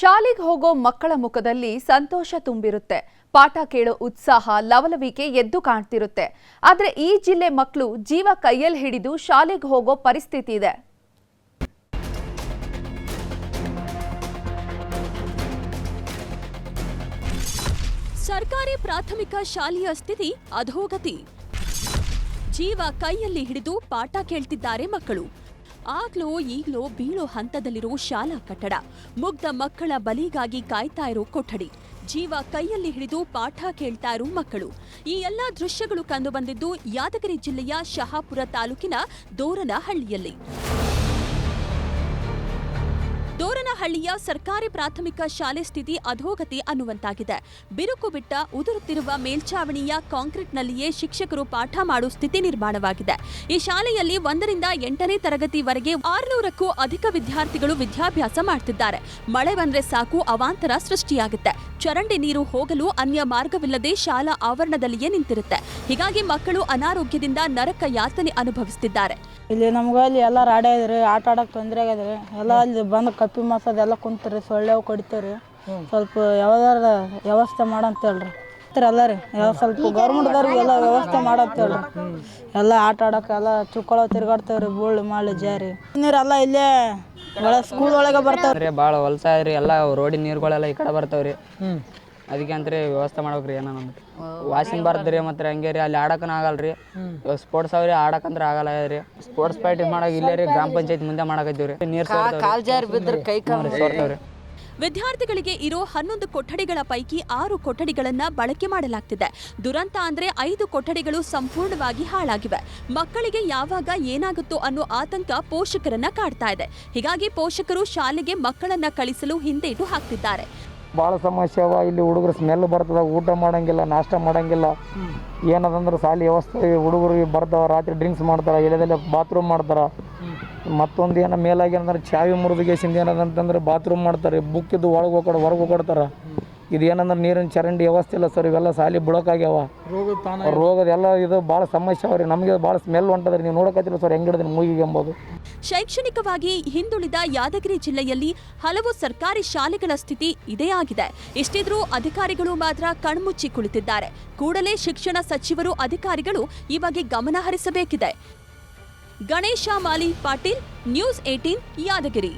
ಶಾಲೆಗೆ ಹೋಗೋ ಮಕ್ಕಳ ಮುಖದಲ್ಲಿ ಸಂತೋಷ ತುಂಬಿರುತ್ತೆ. ಪಾಠ ಕೇಳೋ ಉತ್ಸಾಹ, ಲವಲವಿಕೆ ಎದ್ದು ಕಾಣ್ತಿರುತ್ತೆ. ಆದರೆ ಈ ಜಿಲ್ಲೆ ಮಕ್ಕಳು ಜೀವ ಕೈಯಲ್ಲಿ ಹಿಡಿದು ಶಾಲೆಗೆ ಹೋಗೋ ಪರಿಸ್ಥಿತಿ ಇದೆ. ಸರ್ಕಾರಿ ಪ್ರಾಥಮಿಕ ಶಾಲೆಯ ಸ್ಥಿತಿ ಅಧೋಗತಿ. ಜೀವ ಕೈಯಲ್ಲಿ ಹಿಡಿದು ಪಾಠ ಕೇಳ್ತಿದ್ದಾರೆ ಮಕ್ಕಳು. ಆಗ್ಲೋ ಈಗ್ಲೋ ಬೀಳೋ ಹಂತದಲ್ಲಿರೋ ಶಾಲಾ ಕಟ್ಟಡ. ಮುಗ್ಧ ಮಕ್ಕಳ ಬಲಿಗಾಗಿ ಕಾಯ್ತಾ ಇರೋ ಕೊಠಡಿ. ಜೀವ ಕೈಯಲ್ಲಿ ಹಿಡಿದು ಪಾಠ ಕೇಳ್ತಾ ಇರೋ ಮಕ್ಕಳು. ಈ ಎಲ್ಲಾ ದೃಶ್ಯಗಳು ಕಂಡುಬಂದಿದ್ದು ಯಾದಗಿರಿ ಜಿಲ್ಲೆಯ ಶಹಾಪುರ ತಾಲೂಕಿನ ದೋರನಹಳ್ಳಿಯಲ್ಲಿ. ದೋರನಹಳ್ಳಿಯ ಸರ್ಕಾರಿ ಪ್ರಾಥಮಿಕ ಶಾಲೆ ಸ್ಥಿತಿ ಅಧೋಗತಿ ಅನ್ನುವಂತಾಗಿದೆ. ಬಿರುಕು ಬಿಟ್ಟ ಉದುರುತ್ತಿರುವ ಮೇಲ್ಛಾವಣಿಯ ಕಾಂಕ್ರೀಟ್ನಲ್ಲಿಯೇ ಶಿಕ್ಷಕರು ಪಾಠ ಮಾಡುವ ಸ್ಥಿತಿ ನಿರ್ಮಾಣವಾಗಿದೆ. ಈ ಶಾಲೆಯಲ್ಲಿ ಒಂದರಿಂದ ಎಂಟನೇ ತರಗತಿವರೆಗೆ ಆರುನೂರಕ್ಕೂ ಅಧಿಕ ವಿದ್ಯಾರ್ಥಿಗಳು ವಿದ್ಯಾಭ್ಯಾಸ ಮಾಡ್ತಿದ್ದಾರೆ. ಮಳೆ ಬಂದ್ರೆ ಸಾಕು, ಅವಾಂತರ ಸೃಷ್ಟಿಯಾಗುತ್ತೆ. ಚರಂಡಿ ನೀರು ಹೋಗಲು ಅನ್ಯ ಮಾರ್ಗವಿಲ್ಲದೆ ಶಾಲಾ ಆವರಣದಲ್ಲಿಯೇ ನಿಂತಿರುತ್ತೆ. ಹೀಗಾಗಿ ಮಕ್ಕಳು ಅನಾರೋಗ್ಯದಿಂದ ನರಕ ಯಾತನೆ ಅನುಭವಿಸುತ್ತಿದ್ದಾರೆ ಇಲ್ಲಿ ನಮ್ಗೆ ಅಲ್ಲಿ ಎಲ್ಲ ರಾಡ್ಯಾದ್ರಿ ಇದ್ರಿ ಆಟ ಆಡಕ್ಕೆ ತೊಂದರೆ ಆಗ್ಯದ್ರಿ ಎಲ್ಲ ಅಲ್ಲಿ ಬಂದು ಕಪ್ಪಿ ಮಾಸದೆಲ್ಲ ಕುಂತಾರೆ ಕುಂತ್ರಿ ಸೊಳ್ಳೆ ಕೊಡ್ತಾರೆ. ಸ್ವಲ್ಪ ಯಾವ್ದಾರ ವ್ಯವಸ್ಥೆ ಮಾಡಂತ ಹೇಳ್ರಿ. ಎಲ್ಲ ರೀ ಯಾವ ಸ್ವಲ್ಪ ಎಲ್ಲ ವ್ಯವಸ್ಥೆ ಮಾಡಂತ ಹೇಳ್ರಿ. ಎಲ್ಲ ಆಟ ಆಡಕ್ಕೆ ಎಲ್ಲ ಚುಕ್ಕಳ ತಿರ್ಗಾಡ್ತೇವ್ರಿ ಬುಳ್ಳು ಮಾಳಿ ಜಾರಿ. ನೀರೆಲ್ಲ ಇಲ್ಲೇ ಒಳ ಸ್ಕೂಲ್ ಒಳಗೆ ಬರ್ತಾವ ರೀ ಭಾಳ ಹೊಲ್ಸ ರೀ ಎಲ್ಲ ರೋಡಿನ ನೀರುಗಳೆಲ್ಲ ಈ ಕಡೆ ಬರ್ತಾವ್ರಿ. ಅದಕ್ಕೆ ರೀ ವ್ಯವಸ್ಥೆ ಮಾಡ್ಬೇಕ್ರಿ ಏನೋ ನಮ್ಗೆ. ವಾಸಿಂಗ್ ಬರ್ತದ್ರಿ ಮತ್ತೆ ಹಂಗೆ ರೀ ಅಲ್ಲಿ ಆಡಕ್ಕನ ಆಗಲ್ರಿ. ಇವಾಗ ಸ್ಪೋರ್ಟ್ಸ್ ಅವ್ರಿ ಆಡಕಂದ್ರ ಆಗಲ್ಲ ರೀ. ಸ್ಪೋರ್ಟ್ಸ್ ಪಾರ್ಟಿ ಮಾಡಕ್ ಇಲ್ಲೇ ರೀ ಗ್ರಾಮ ಪಂಚಾಯತ್ ಮುಂದೆ ಮಾಡಕತ್ತೀವ್ರಿ ನೀರ್ ಸೋರ್ತಾವ್ರಿ. ವಿದ್ಯಾರ್ಥಿಗಳಿಗೆ ಇರೋ ಹನ್ನೊಂದು ಕೊಠಡಿಗಳ ಪೈಕಿ ಆರು ಕೊಠಡಿಗಳನ್ನು ಬಳಕೆ ಮಾಡಲಾಗ್ತಿದೆ. ದುರಂತ ಅಂದ್ರೆ ಐದು ಕೊಠಡಿಗಳು ಸಂಪೂರ್ಣವಾಗಿ ಹಾಳಾಗಿವೆ. ಮಕ್ಕಳಿಗೆ ಯಾವಾಗ ಏನಾಗುತ್ತೋ ಅನ್ನೋ ಆತಂಕ ಪೋಷಕರನ್ನ ಕಾಡ್ತಾ ಇದೆ. ಹೀಗಾಗಿ ಪೋಷಕರು ಶಾಲೆಗೆ ಮಕ್ಕಳನ್ನ ಕಳಿಸಲು ಹಿಂದೇಟು ಹಾಕ್ತಿದ್ದಾರೆ. ಭಾಳ ಸಮಸ್ಯೆ ಅವ. ಇಲ್ಲಿ ಹುಡುಗರು ಸ್ಮೆಲ್ ಬರ್ತದ, ಊಟ ಮಾಡಂಗಿಲ್ಲ, ನಾಷ್ಟ ಮಾಡಂಗಿಲ್ಲ. ಏನದಂದ್ರೆ ಶಾಲೆ ವ್ಯವಸ್ಥೆ, ಹುಡುಗರು ಬರ್ತಾವ, ರಾತ್ರಿ ಡ್ರಿಂಕ್ಸ್ ಮಾಡ್ತಾರ ಎಳೆದಲ್ಲೇ ಬಾತ್ರೂಮ್ ಮಾಡ್ತಾರ. ಮತ್ತೊಂದು ಏನೋ ಮೇಲಾಗಿ ಏನಂದ್ರೆ ಚಾವಿ ಮುರಿದುಗೇಸಿಂದ ಏನದಂತಂದ್ರೆ ಬಾತ್ರೂಮ್ ಮಾಡ್ತಾರೆ ಬುಕ್ಕಿದ್ದು ಒಳಗೆ ಹೋಗ್ಕೊಡ ಹೊರಗೆ ಹೋಗ್ಕೊಡ್ತಾರೆ. ಇದು ಏನಂದ್ರೆ ನೀರಿನ ಚರಂಡಿ ವ್ಯವಸ್ಥೆ ಇಲ್ಲ ಸರ್ ಇವೆಲ್ಲ ಸಾಲಿ ಬುಡಕಾಗ್ಯಾವ. ರೋಗದ ಎಲ್ಲ ಇದು ಭಾಳ ಸಮಸ್ಯೆ ಅವ್ರಿ ನಮಗೆ ಭಾಳ ಸ್ಮೆಲ್ ಹೊಂಟದ್ರಿ ನೀವು ನೋಡಕತ್ತಿಲ್ಲ ಸರ್ ಹೆಂಗಿಡಿದ್ರಿ ಮೂಗಿಗೆ ಎಂಬುದು. ಶೈಕ್ಷಣಿಕವಾಗಿ ಹಿಂದುಳಿದ ಯಾದಗಿರಿ ಜಿಲ್ಲೆಯಲ್ಲಿ ಹಲವು ಸರ್ಕಾರಿ ಶಾಲೆಗಳ ಸ್ಥಿತಿ ಇದೇ ಆಗಿದೆ. ಇಷ್ಟಿದ್ರೂ ಅಧಿಕಾರಿಗಳು ಮಾತ್ರ ಕಣ್ಮುಚ್ಚಿ ಕುಳಿತಿದ್ದಾರೆ. ಕೂಡಲೇ ಶಿಕ್ಷಣ ಸಚಿವರು ಅಧಿಕಾರಿಗಳು ಈ ಬಗ್ಗೆ ಗಮನ ಹರಿಸಬೇಕಿದೆ. Ganesha Mali Patil news eighteen Yadagiri